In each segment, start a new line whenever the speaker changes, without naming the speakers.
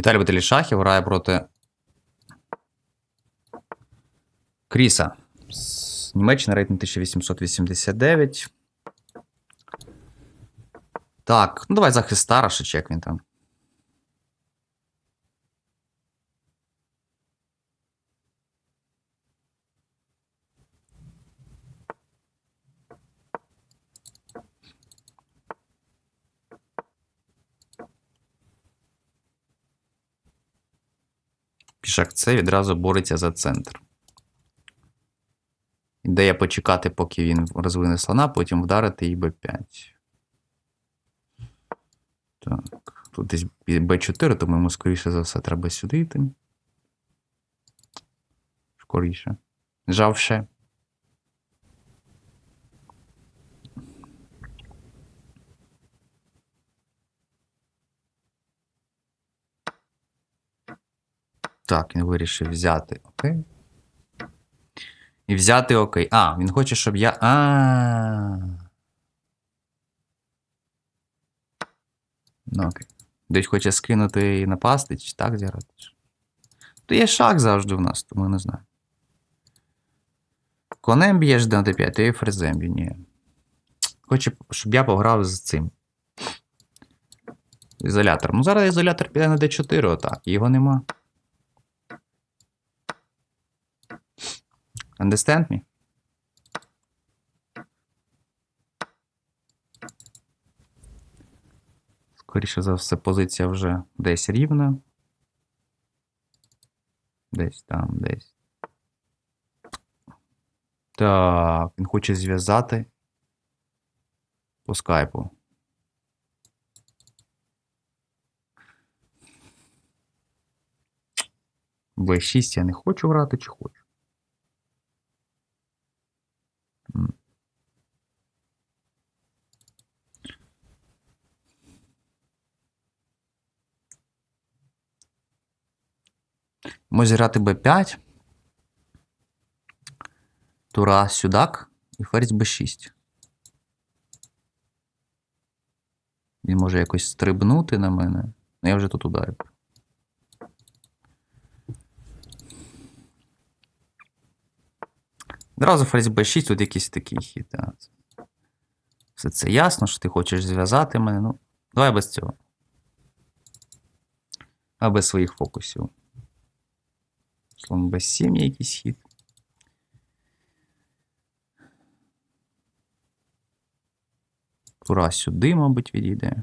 Віталій Баталішахів грає проти Кріса. З рейтинг 1889. Так, ну давай захист Старашич, як він там. Пішак С відразу бореться за центр. Ідея почекати, поки він розвине слона, потім вдарити і Б5. Так, тут десь Б4, тому йому, скоріше за все, треба сюди йти. Скоріше. Жав Так, він вирішив взяти. Окей. І взяти окей. А, він хоче, щоб я. А. Ну окей. Десь хоче скинути і напасти, чи так зіграти? То є шах завжди в нас, тому не знаю. Конем б'єш на d5, то ферзем б'ю, ні. Хоче, щоб я пограв з цим. Ізолятором. Ну, зараз ізолятор піде на d4, отак. Його нема. Understand me? Скоріше за все, позиція вже десь рівна. Десь там, десь. Так, він хоче зв'язати по скайпу. В6 я не хочу грати, чи хочу? М. Може грати Б5. Тура сюдак і ферзь Б6. Він може якось стрибнути на мене. Ну, я вже тут ударив. Одразу ферзь Б6, тут якийсь такий хід. Все це ясно, що ти хочеш зв'язати мене. Ну, давай без цього. А без своїх фокусів. Слон Б7 є якийсь хід. Тура сюди, мабуть, відійде.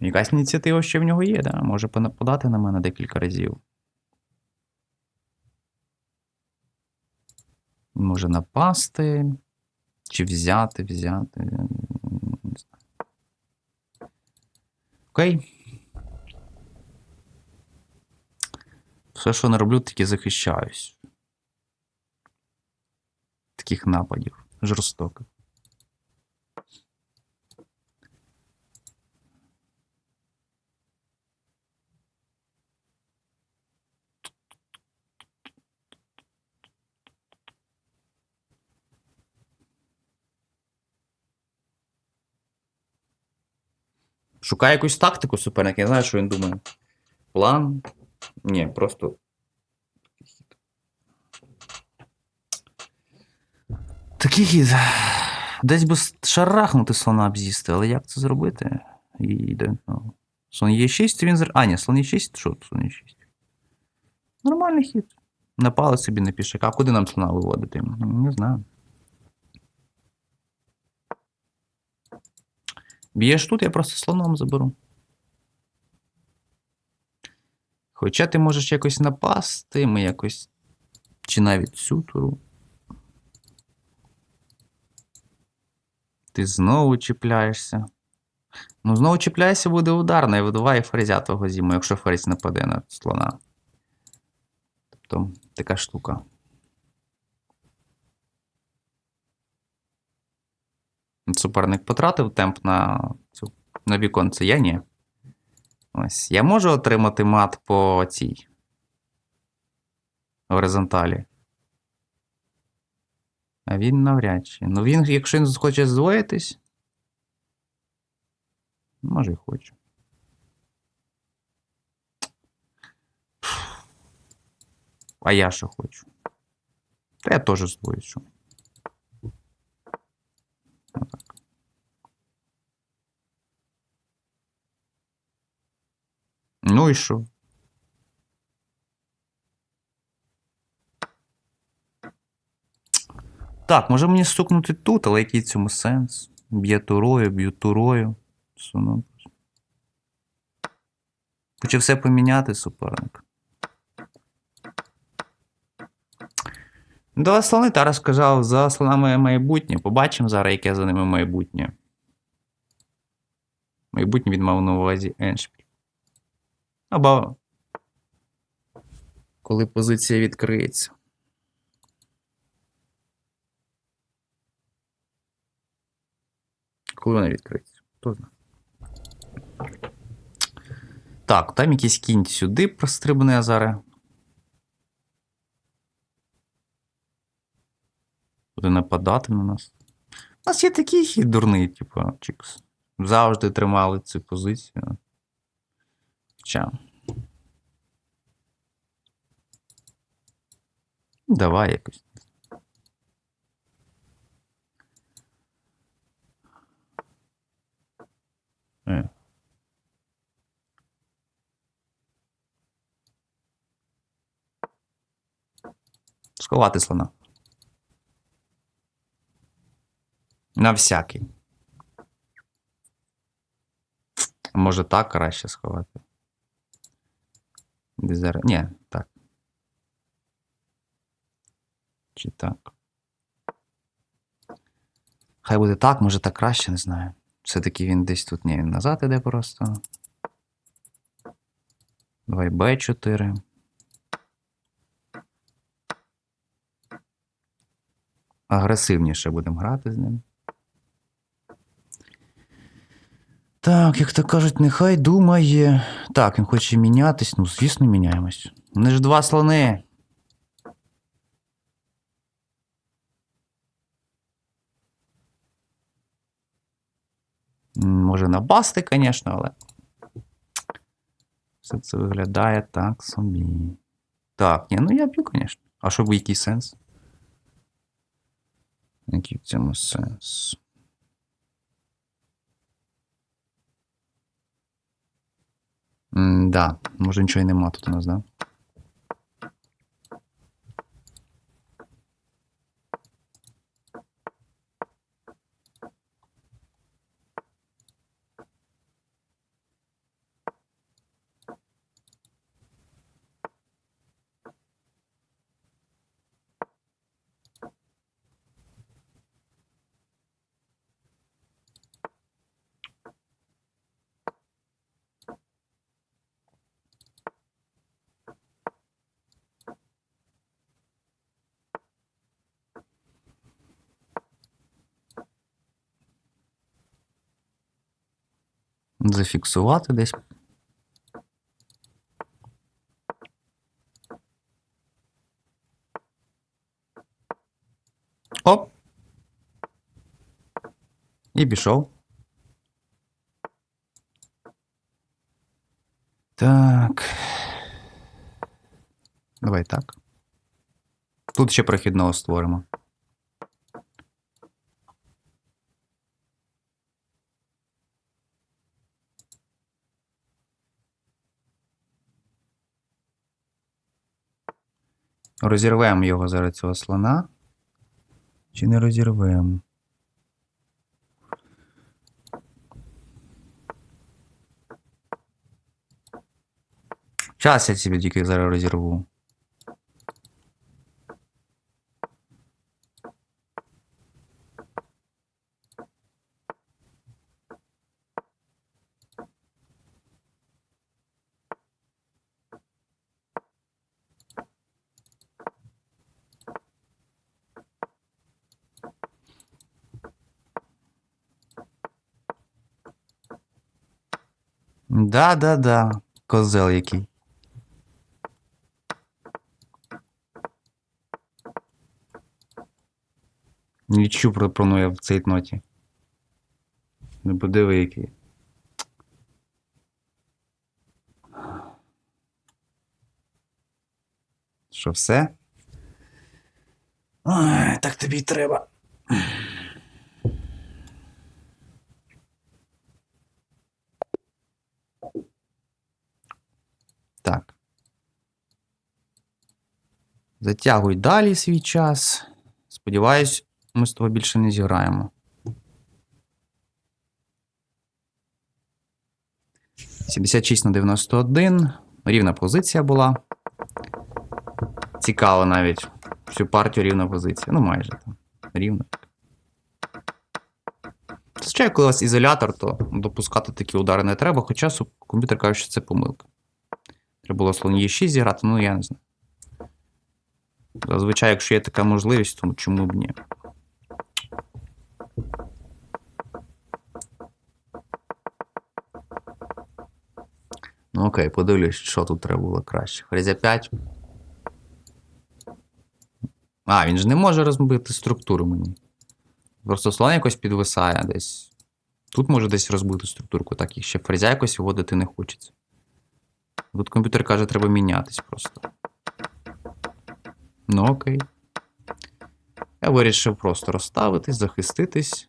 Якась ініціатива ще в нього є, да? може подати на мене декілька разів. Може напасти. Чи взяти, взяти. Не знаю. Окей. Все, що не роблю, тільки захищаюсь. Таких нападів. Жорстоких. Шукає якусь тактику суперника, я знаю, що він думає. План. Ні, просто. Такий хід. Десь би шарахнути слона б з'їсти, але як це зробити? І де, ну, Слон є 6, він зр... А, ні, слон є 6, що слон є 6? Нормальний хід. Напали собі на. А куди нам слона виводити? Не знаю. Б'єш тут, я просто слоном заберу. Хоча ти можеш якось напасти, ми якось. Чи навіть цю туру. Ти знову чіпляєшся. Ну, знову чіпляєшся, буде удар, не видуває ферзя того зіму, якщо ферзь нападе на слона. Тобто така штука. Суперник потратив темп на цю на віконце, я ні. Ось. Я можу отримати мат по цій горизонталі. А він навряд чи. Ну він, якщо він хоче здвоїтись. Може і хоче. А я що хочу. Та я теж здвоюсь. Ну і що? Так, може мені стукнути тут, але який цьому сенс? Б'є турою, б'ю турою. Суну. Хоче все поміняти суперник. Два слони Тарас сказав, за слонами майбутнє. Побачимо зараз, яке за ними майбутнє. Майбутнє він мав на увазі Еншпіль. Або коли позиція відкриється. Коли вона відкриється? Хто знає. Так, там якийсь кінь сюди прострибне зараз. Буде нападати на нас. У нас є такий хід дурний, типу, Чікс. Завжди тримали цю позицію. Хоча. Давай якось. Е. Сховати слона. На всякий. Може так краще сховати. Де зараз? Ні, так. Чи так? Хай буде так, може так краще, не знаю. Все-таки він десь тут. Ні, він назад іде просто. Давай Б4. Агресивніше будемо грати з ним. Так, як то кажуть, нехай думає. Так, він хоче мінятись. Ну, звісно, міняємось. Вони ж два слони. Може напасти, звісно, але. Все це виглядає так собі. Так, ні, ну я б'ю, звісно. А що б який сенс? Який в цьому сенс? М, Да, може нічого і нема тут у нас, да? Зафіксувати десь. Оп. І пішов. Так. Давай так. Тут ще прохідного створимо. Розірвемо його зараз цього слона. Чи не розірвемо? Час я тебе тільки зараз розірву. Да-да-да, козел який. Нічу пропонує в цій ноті. Не подиви який. Що все? Ой, так тобі й треба. Так. Затягуй далі свій час. Сподіваюсь, ми з тобою більше не зіграємо. Сімдесят шість на 91. Рівна позиція була. Цікаво навіть. Всю партію рівна позиція. Ну, майже там. Рівна. Зазвичай, коли у вас ізолятор, то допускати такі удари не треба, хоча комп'ютер каже, що це помилка. Треба було слон Е6 зіграти, ну я не знаю. Зазвичай, якщо є така можливість, то чому б ні? Ну окей, подивлюсь, що тут треба було краще. Фрезя 5. А, він ж не може розбити структуру мені. Просто слон якось підвисає десь. Тут може десь розбити структурку, так і ще фрезя якось вводити не хочеться. Тут комп'ютер каже, треба мінятись просто. Ну окей. Я вирішив просто розставитись, захиститись.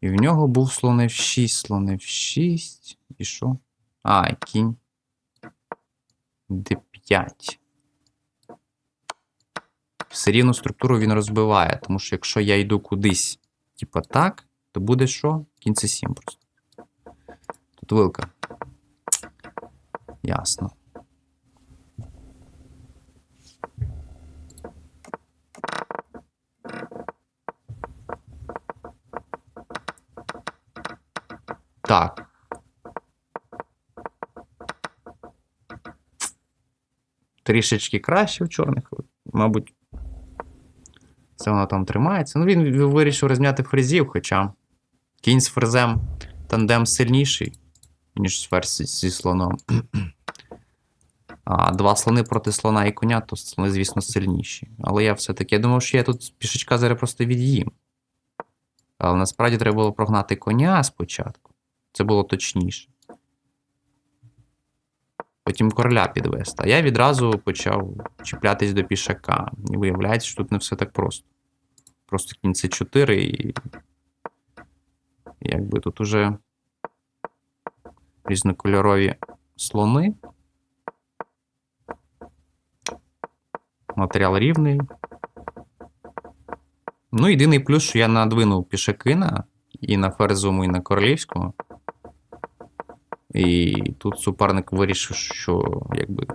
І в нього був слон F6, слон F6. І що? А, кінь. D5. Все рівно структуру він розбиває, тому що якщо я йду кудись, типа так, то буде що? Кінь це 7 просто. Тут вилка. Ясно. Так. Трішечки краще в чорних, мабуть. Це воно там тримається. Ну, він вирішив розм'яти фрезів, хоча кінь з фрезем тандем сильніший, ніж ферзь зі слоном. А два слони проти слона і коня, то слони, звісно, сильніші. Але я все-таки я думав, що я тут пішечка зараз просто від'їм. Але насправді треба було прогнати коня спочатку. Це було точніше. Потім короля підвести. А я відразу почав чіплятись до пішака. І виявляється, що тут не все так просто. Просто кінь це 4 і. Якби тут уже різнокольорові слони. Матеріал рівний. Ну, єдиний плюс, що я надвинув пішаки на і на ферзовому, і на королівському. І тут суперник вирішив, що якби.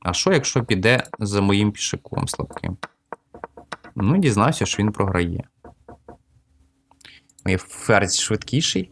А що, якщо піде за моїм пішаком слабким? Ну, дізнався, що він програє. Моє ферзь швидкіший.